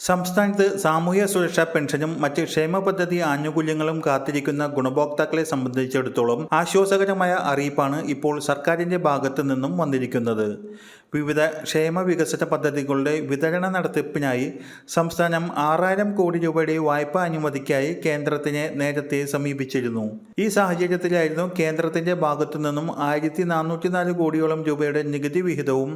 സംസ്ഥാനത്ത് സാമൂഹ്യ സുരക്ഷാ പെൻഷനും മറ്റ് ക്ഷേമ പദ്ധതി ആനുകൂല്യങ്ങളും കാത്തിരിക്കുന്ന ഗുണഭോക്താക്കളെ സംബന്ധിച്ചിടത്തോളം ആശ്വാസകരമായ അറിയിപ്പാണ് ഇപ്പോൾ സർക്കാരിന്റെ ഭാഗത്തു നിന്നും വന്നിരിക്കുന്നത്. വിവിധ ക്ഷേമ വികസന പദ്ധതികളുടെ വിതരണ നടത്തിപ്പിനായി സംസ്ഥാനം ആറായിരം കോടി രൂപയുടെ വായ്പാ അനുമതിക്കായി കേന്ദ്രത്തിനെ നേരത്തെ സമീപിച്ചിരുന്നു. ഈ സാഹചര്യത്തിലായിരുന്നു കേന്ദ്രത്തിന്റെ ഭാഗത്തു നിന്നും ആയിരത്തി നാനൂറ്റിനാല് കോടിയോളം രൂപയുടെ നികുതി വിഹിതവും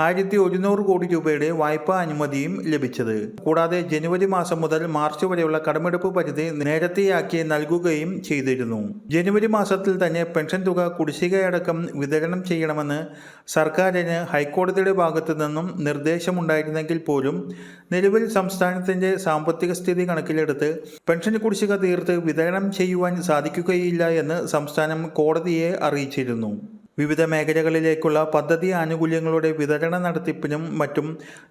ആയിരത്തി ഒരുന്നൂറ് കോടി രൂപയുടെ വായ്പാ അനുമതിയും ലഭിച്ചത്. കൂടാതെ ജനുവരി മാസം മുതൽ മാർച്ച് വരെയുള്ള കടമെടുപ്പ് പരിധി നേരത്തെയാക്കി നൽകുകയും ചെയ്തിരുന്നു. ജനുവരി മാസത്തിൽ തന്നെ പെൻഷൻ തുക കുടിശ്ശികയടക്കം വിതരണം ചെയ്യണമെന്ന് സർക്കാരിന് ഹൈക്കോടതിയുടെ ഭാഗത്തു നിന്നും നിർദ്ദേശമുണ്ടായിരുന്നെങ്കിൽ പോലും നിലവിൽ സംസ്ഥാനത്തിന്റെ സാമ്പത്തിക സ്ഥിതി കണക്കിലെടുത്ത് പെൻഷൻ കുടിശ്ശിക തീർത്ത് വിതരണം ചെയ്യുവാൻ സാധിക്കുകയില്ല എന്ന് സംസ്ഥാനം കോടതിയെ അറിയിച്ചിരുന്നു. വിവിധ മേഖലകളിലേക്കുള്ള പദ്ധതി ആനുകൂല്യങ്ങളുടെ വിതരണ നടത്തിപ്പിനും മറ്റും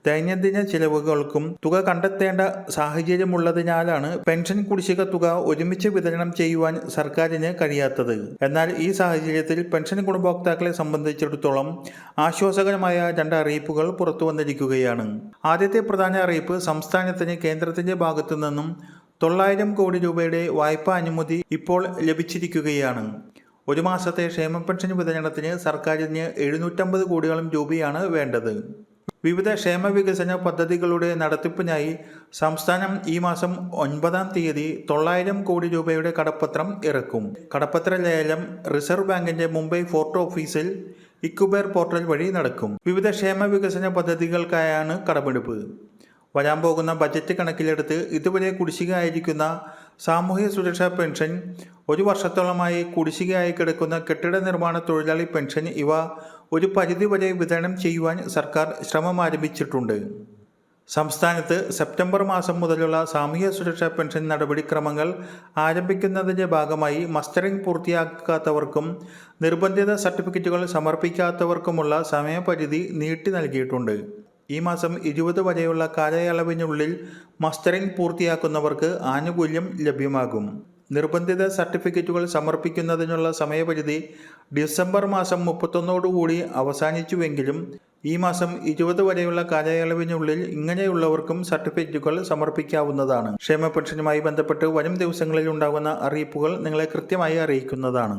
ദൈനംദിന ചിലവുകൾക്കും തുക കണ്ടെത്തേണ്ട സാഹചര്യമുള്ളതിനാലാണ് പെൻഷൻ കുടിശ്ശിക തുക ഒരുമിച്ച് വിതരണം ചെയ്യുവാൻ സർക്കാരിന് കഴിയാത്തത്. എന്നാൽ ഈ സാഹചര്യത്തിൽ പെൻഷൻ ഗുണഭോക്താക്കളെ സംബന്ധിച്ചിടത്തോളം ആശ്വാസകരമായ രണ്ട് അറിയിപ്പുകൾ പുറത്തു വന്നിരിക്കുകയാണ്. ആദ്യത്തെ പ്രധാന അറിയിപ്പ് സംസ്ഥാനത്തിന് കേന്ദ്രത്തിന്റെ ഭാഗത്തു നിന്നും തൊള്ളായിരം കോടി രൂപയുടെ വായ്പാ അനുമതി ഇപ്പോൾ ലഭിച്ചിരിക്കുകയാണ്. ഒരു മാസത്തെ ക്ഷേമ പെൻഷൻ വിതരണത്തിന് സർക്കാരിന് എഴുന്നൂറ്റമ്പത് കോടിയോളം രൂപയാണ് വേണ്ടത്. വിവിധ ക്ഷേമ വികസന പദ്ധതികളുടെ നടത്തിപ്പിനായി സംസ്ഥാനം ഈ മാസം ഒൻപതാം തീയതി തൊള്ളായിരം കോടി രൂപയുടെ കടപ്പത്രം ഇറക്കും. കടപ്പത്ര ലേലം റിസർവ് ബാങ്കിന്റെ മുംബൈ ഫോർട്ട് ഓഫീസിൽ ഇക്കുബേർ പോർട്ടൽ വഴി നടക്കും. വിവിധ ക്ഷേമ വികസന പദ്ധതികൾക്കായാണ് കടമെടുപ്പ്. വരാൻ പോകുന്ന ബജറ്റ് കണക്കിലെടുത്ത് ഇതുവരെ കുടിശ്ശികയായിരിക്കുന്ന സാമൂഹ്യ സുരക്ഷാ പെൻഷൻ ഒരു വർഷത്തോളമായി കുടിശ്ശികയായി കിടക്കുന്ന കെട്ടിട നിർമ്മാണ തൊഴിലാളി പെൻഷൻ ഇവ ഒരു പരിധിവരെ വിതരണം ചെയ്യുവാൻ സർക്കാർ ശ്രമം ആരംഭിച്ചിട്ടുണ്ട് സംസ്ഥാനത്ത് സെപ്റ്റംബർ മാസം മുതലുള്ള സാമൂഹ്യ സുരക്ഷാ പെൻഷൻ നടപടിക്രമങ്ങൾ ആരംഭിക്കുന്നതിന്റെ ഭാഗമായി മസ്റ്ററിംഗ് പൂർത്തിയാക്കാത്തവർക്കും നിർബന്ധിത സർട്ടിഫിക്കറ്റുകൾ സമർപ്പിക്കാത്തവർക്കുമുള്ള സമയപരിധി നീട്ടി നൽകിയിട്ടുണ്ട്. ഈ മാസം ഇരുപത് വരെയുള്ള കാലയളവിനുള്ളിൽ മസ്റ്ററിംഗ് പൂർത്തിയാക്കുന്നവർക്ക് ആനുകൂല്യം ലഭ്യമാകും. നിർബന്ധിത സർട്ടിഫിക്കറ്റുകൾ സമർപ്പിക്കുന്നതിനുള്ള സമയപരിധി ഡിസംബർ മാസം മുപ്പത്തൊന്നോടുകൂടി അവസാനിച്ചുവെങ്കിലും ഈ മാസം ഇരുപത് വരെയുള്ള കാലയളവിനുള്ളിൽ ഇങ്ങനെയുള്ളവർക്കും സർട്ടിഫിക്കറ്റുകൾ സമർപ്പിക്കാവുന്നതാണ്. ക്ഷേമ പെൻഷനുമായി ബന്ധപ്പെട്ട് വരും ദിവസങ്ങളിൽ ഉണ്ടാകുന്ന അറിയിപ്പുകൾ നിങ്ങളെ കൃത്യമായി അറിയിക്കുന്നതാണ്.